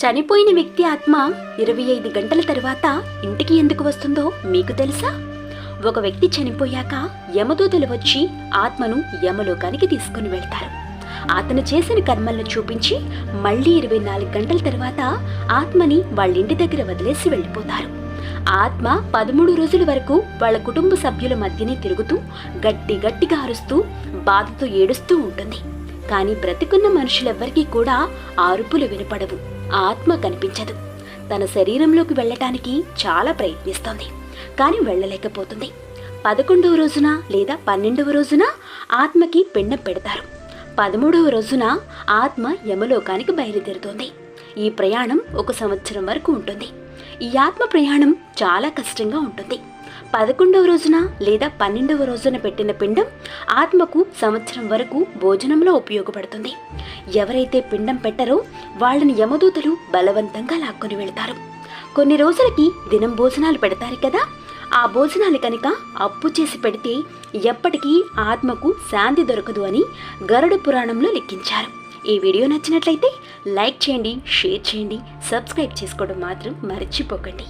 చనిపోయిన వ్యక్తి ఆత్మ ఇరవై ఐదు గంటల తర్వాత ఇంటికి ఎందుకు వస్తుందో మీకు తెలుసా? ఒక వ్యక్తి చనిపోయాక యమదూతలు వచ్చి ఆత్మను యమలోకానికి తీసుకుని వెళ్తారు. అతను చేసిన కర్మలను చూపించి మళ్ళీ ఇరవై నాలుగు గంటల తర్వాత ఆత్మని వాళ్ళ ఇంటి దగ్గర వదిలేసి వెళ్ళిపోతారు. ఆత్మ పదమూడు రోజుల వరకు వాళ్ళ కుటుంబ సభ్యుల మధ్యనే తిరుగుతూ గట్టి గట్టిగా అరుస్తూ బాధతో ఏడుస్తూ ఉంటుంది. కానీ బ్రతికున్న మనుషులెవ్వరికీ కూడా అరుపులు వినపడవు. ఆత్మ కనిపించదు. తన శరీరంలోకి వెళ్ళటానికి చాలా ప్రయత్నిస్తోంది. కానీ వెళ్ళలేకపోతుంది. పదకొండవ రోజున లేదా పన్నెండవ రోజున ఆత్మకి పిండం పెడతారు. పదమూడవ రోజున ఆత్మ యమలోకానికి బయలుదేరుతోంది. ఈ ప్రయాణం ఒక సంవత్సరం వరకు ఉంటుంది. ఈ ఆత్మ ప్రయాణం చాలా కష్టంగా ఉంటుంది. పదకొండవ రోజున లేదా పన్నెండవ రోజున పెట్టిన పిండం ఆత్మకు సంవత్సరం వరకు భోజనంలో ఉపయోగపడుతుంది. ఎవరైతే పిండం పెట్టరో వాళ్ళని యమదూతలు బలవంతంగా లాక్కొని వెళ్తారు. కొన్ని రోజులకి దినం భోజనాలు పెడతారు కదా? ఆ భోజనాలు కనుక అప్పు చేసి పెడితే ఎప్పటికీ ఆత్మకు శాంతి దొరకదు అని గరుడ పురాణంలో లెక్కించారు. ఈ వీడియో నచ్చినట్లయితే లైక్ చేయండి షేర్ చేయండి సబ్స్క్రైబ్ చేసుకోవడం మాత్రం మర్చిపోకండి.